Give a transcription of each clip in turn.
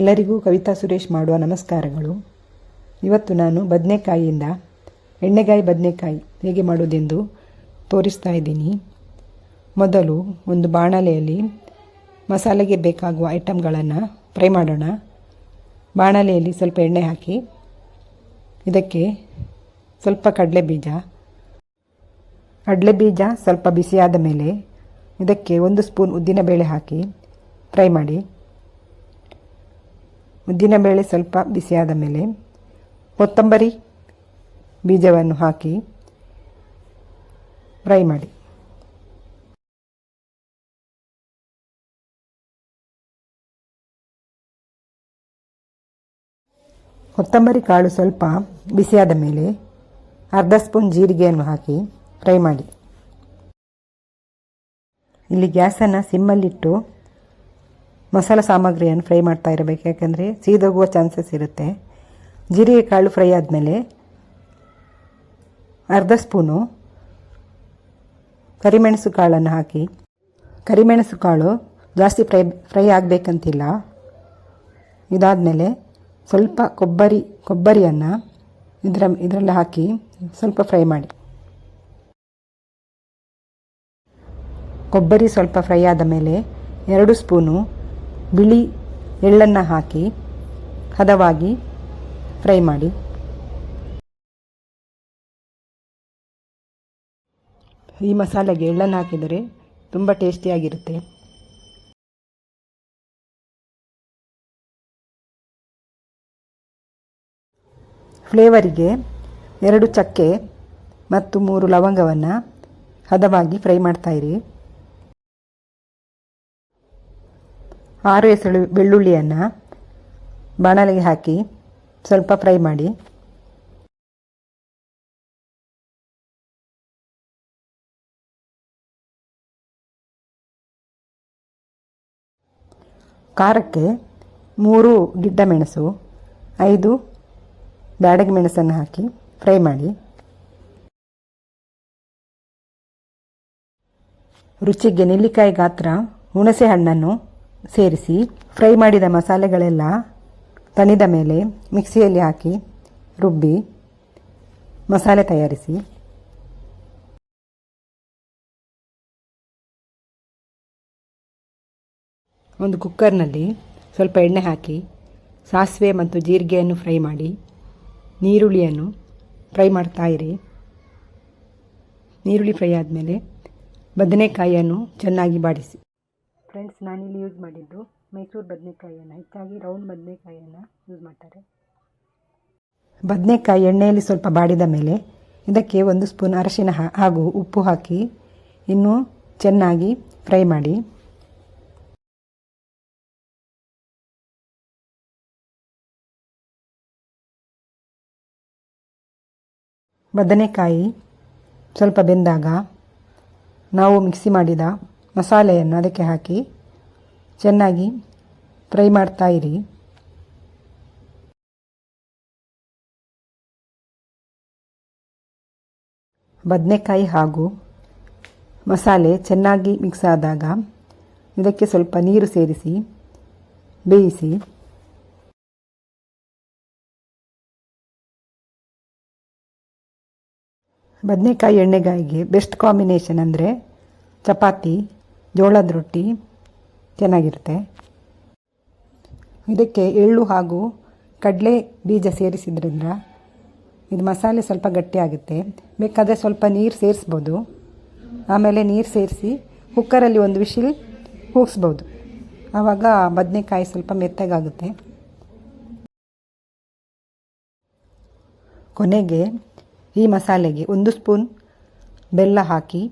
ಎಲ್ಲರಿಗೂ ಕವಿತಾ ಸುರೇಶ್ ಮಾಡುವ ನಮಸ್ಕಾರಗಳು. ಇವತ್ತು ನಾನು ಬದನೆಕಾಯಿಯಿಂದ ಎಣ್ಣೆಗಾಯಿ ಬದನೆಕಾಯಿ ಹೇಗೆ ಮಾಡೋದೆಂದು ತೋರಿಸ್ತಾ ಇದ್ದೀನಿ. ಮೊದಲು ಒಂದು ಬಾಣಲೆಯಲ್ಲಿ ಮಸಾಲೆಗೆ ಬೇಕಾಗುವ ಐಟಮ್ಗಳನ್ನು ಫ್ರೈ ಮಾಡೋಣ. ಬಾಣಲೆಯಲ್ಲಿ ಸ್ವಲ್ಪ ಎಣ್ಣೆ ಹಾಕಿ, ಇದಕ್ಕೆ ಸ್ವಲ್ಪ ಕಡಲೆ ಬೀಜ ಕಡಲೆ ಬೀಜ ಸ್ವಲ್ಪ ಬಿಸಿಯಾದ ಮೇಲೆ ಇದಕ್ಕೆ ಒಂದು ಸ್ಪೂನ್ ಉದ್ದಿನಬೇಳೆ ಹಾಕಿ ಫ್ರೈ ಮಾಡಿ. ಉದ್ದಿನಬೇಳೆ ಸ್ವಲ್ಪ ಬಿಸಿಯಾದ ಮೇಲೆ ಕೊತ್ತಂಬರಿ ಬೀಜವನ್ನು ಹಾಕಿ ಫ್ರೈ ಮಾಡಿ. ಕೊತ್ತಂಬರಿ ಕಾಳು ಸ್ವಲ್ಪ ಬಿಸಿಯಾದ ಮೇಲೆ ಅರ್ಧ ಸ್ಪೂನ್ ಜೀರಿಗೆಯನ್ನು ಹಾಕಿ ಫ್ರೈ ಮಾಡಿ. ಇಲ್ಲಿ ಗ್ಯಾಸನ್ನು ಸಿಮ್ಮಲ್ಲಿಟ್ಟು ಮಸಾಲ ಸಾಮಗ್ರಿಯನ್ನು ಫ್ರೈ ಮಾಡ್ತಾ ಇರಬೇಕು. ಯಾಕೆಂದರೆ ಸೀದೋಗುವ ಚಾನ್ಸಸ್ ಇರುತ್ತೆ. ಜೀರಿಗೆ ಕಾಳು ಫ್ರೈ ಆದಮೇಲೆ ಅರ್ಧ ಸ್ಪೂನು ಕರಿಮೆಣಸು ಕಾಳನ್ನು ಹಾಕಿ. ಕರಿಮೆಣಸು ಕಾಳು ಜಾಸ್ತಿ ಫ್ರೈ ಫ್ರೈ ಆಗಬೇಕಂತಿಲ್ಲ. ಇದಾದಮೇಲೆ ಸ್ವಲ್ಪ ಕೊಬ್ಬರಿ, ಕೊಬ್ಬರಿಯನ್ನು ಇದರ, ಇದರಲ್ಲಿ ಹಾಕಿ ಸ್ವಲ್ಪ ಫ್ರೈ ಮಾಡಿ. ಕೊಬ್ಬರಿ ಸ್ವಲ್ಪ ಫ್ರೈ ಆದ ಮೇಲೆ ಎರಡು ಸ್ಪೂನು ಬಿಳಿ ಎಳ್ಳನ್ನು ಹಾಕಿ, ಹದವಾಗಿ ಫ್ರೈ ಮಾಡಿ. ಈ ಮಸಾಲೆಗೆ ಎಳ್ಳನ್ನು ಹಾಕಿದರೆ ತುಂಬ ಟೇಸ್ಟಿಯಾಗಿರುತ್ತೆ. ಫ್ಲೇವರಿಗೆ ಎರಡು ಚಕ್ಕೆ ಮತ್ತು ಮೂರು ಲವಂಗವನ್ನು ಹದವಾಗಿ ಫ್ರೈ ಮಾಡ್ತಾಯಿರಿ ಆರು ಎಸಳು ಬೆಳ್ಳುಳ್ಳಿಯನ್ನು ಬಾಣಲೆಗೆ ಹಾಕಿ ಸ್ವಲ್ಪ ಫ್ರೈ ಮಾಡಿ. ಖಾರಕ್ಕೆ ಮೂರು ಗಿಡ್ಡ ಮೆಣಸು, ಐದು ಬ್ಯಾಡಗಿ ಮೆಣಸನ್ನು ಹಾಕಿ ಫ್ರೈ ಮಾಡಿ. ರುಚಿಗೆ ನೆಲ್ಲಿಕಾಯಿ ಗಾತ್ರ ಹುಣಸೆ ಹಣ್ಣನ್ನು ಸೇರಿಸಿ ಫ್ರೈ ಮಾಡಿದ ಮಸಾಲೆಗಳೆಲ್ಲ ತಣಿದ ಮೇಲೆ ಮಿಕ್ಸಿಯಲ್ಲಿ ಹಾಕಿ ರುಬ್ಬಿ ಮಸಾಲೆ ತಯಾರಿಸಿ. ಒಂದು ಕುಕ್ಕರ್ನಲ್ಲಿ ಸ್ವಲ್ಪ ಎಣ್ಣೆ ಹಾಕಿ ಸಾಸಿವೆ ಮತ್ತು ಜೀರಿಗೆಯನ್ನು ಫ್ರೈ ಮಾಡಿ, ನೀರುಳ್ಳಿಯನ್ನು ಫ್ರೈ ಮಾಡ್ತಾ ಇರಿ. ನೀರುಳ್ಳಿ ಫ್ರೈ ಆದಮೇಲೆ ಬದನೆಕಾಯಿಯನ್ನು ಚೆನ್ನಾಗಿ ಬಾಡಿಸಿ. ಫ್ರೆಂಡ್ಸ್, ನಾನಿಲ್ಲಿ ಯೂಸ್ ಮಾಡಿದ್ದು ಮೈಸೂರು ಬದನೆಕಾಯಿಯನ್ನು. ಹೆಚ್ಚಾಗಿ ರೌಂಡ್ ಬದನೆಕಾಯಿಯನ್ನು ಯೂಸ್ ಮಾಡ್ತಾರೆ. ಬದನೆಕಾಯಿ ಎಣ್ಣೆಯಲ್ಲಿ ಸ್ವಲ್ಪ ಬಾಡಿದ ಮೇಲೆ ಇದಕ್ಕೆ ಒಂದು ಸ್ಪೂನ್ ಅರಶಿನ ಹಾಗೂ ಉಪ್ಪು ಹಾಕಿ ಇನ್ನೂ ಚೆನ್ನಾಗಿ ಫ್ರೈ ಮಾಡಿ. ಬದನೆಕಾಯಿ ಸ್ವಲ್ಪ ಬೆಂದಾಗ ನಾವು ಮಿಕ್ಸಿ ಮಾಡಿದ ಮಸಾಲೆಯನ್ನು ಅದಕ್ಕೆ ಹಾಕಿ ಚೆನ್ನಾಗಿ ಫ್ರೈ ಮಾಡ್ತಾ ಇರಿ. ಬದನೆಕಾಯಿ ಹಾಗೂ ಮಸಾಲೆ ಚೆನ್ನಾಗಿ ಮಿಕ್ಸ್ ಆದಾಗ ಇದಕ್ಕೆ ಸ್ವಲ್ಪ ನೀರು ಸೇರಿಸಿ ಬೇಯಿಸಿ ಬದನೆಕಾಯಿ ಎಣ್ಣೆಗಾಯಿಗೆ ಬೆಸ್ಟ್ ಕಾಂಬಿನೇಷನ್ ಅಂದರೆ ಚಪಾತಿ ಜೋಳದ ರೊಟ್ಟಿ ಚೆನ್ನಾಗಿರುತ್ತೆ. ಇದಕ್ಕೆ ಎಳ್ಳು ಹಾಗೂ ಕಡಲೆ ಬೀಜ ಸೇರಿಸಿದ್ರಿಂದ ಇದು ಮಸಾಲೆ ಸ್ವಲ್ಪ ಗಟ್ಟಿಯಾಗುತ್ತೆ ಬೇಕಾದರೆ ಸ್ವಲ್ಪ ನೀರು ಸೇರಿಸ್ಬೋದು. ಆಮೇಲೆ ನೀರು ಸೇರಿಸಿ ಕುಕ್ಕರಲ್ಲಿ ಒಂದು ವಿಶಿಲ್ ಕೂಗಿಸ್ಬೋದು. ಆವಾಗ ಬದನೆಕಾಯಿ ಸ್ವಲ್ಪ ಮೆತ್ತಗಾಗುತ್ತೆ. ಕೊನೆಗೆ ಈ ಮಸಾಲೆಗೆ ಒಂದು ಸ್ಪೂನ್ ಬೆಲ್ಲ ಹಾಕಿ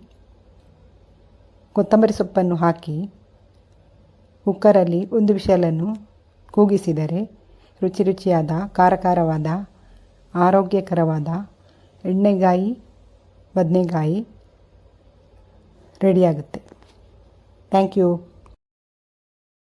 ಕೊತ್ತಂಬರಿ ಸೊಪ್ಪನ್ನು ಹಾಕಿ ಕುಕ್ಕರಲ್ಲಿ ಒಂದು ವಿಷಲನ್ನು ಕೂಗಿಸಿದರೆ ರುಚಿ ರುಚಿಯಾದ ಖಾರ ಖಾರವಾದ ಆರೋಗ್ಯಕರವಾದ ಎಣ್ಣೆಗಾಯಿ ಬದನೆಕಾಯಿ ರೆಡಿಯಾಗುತ್ತೆ. Thank you.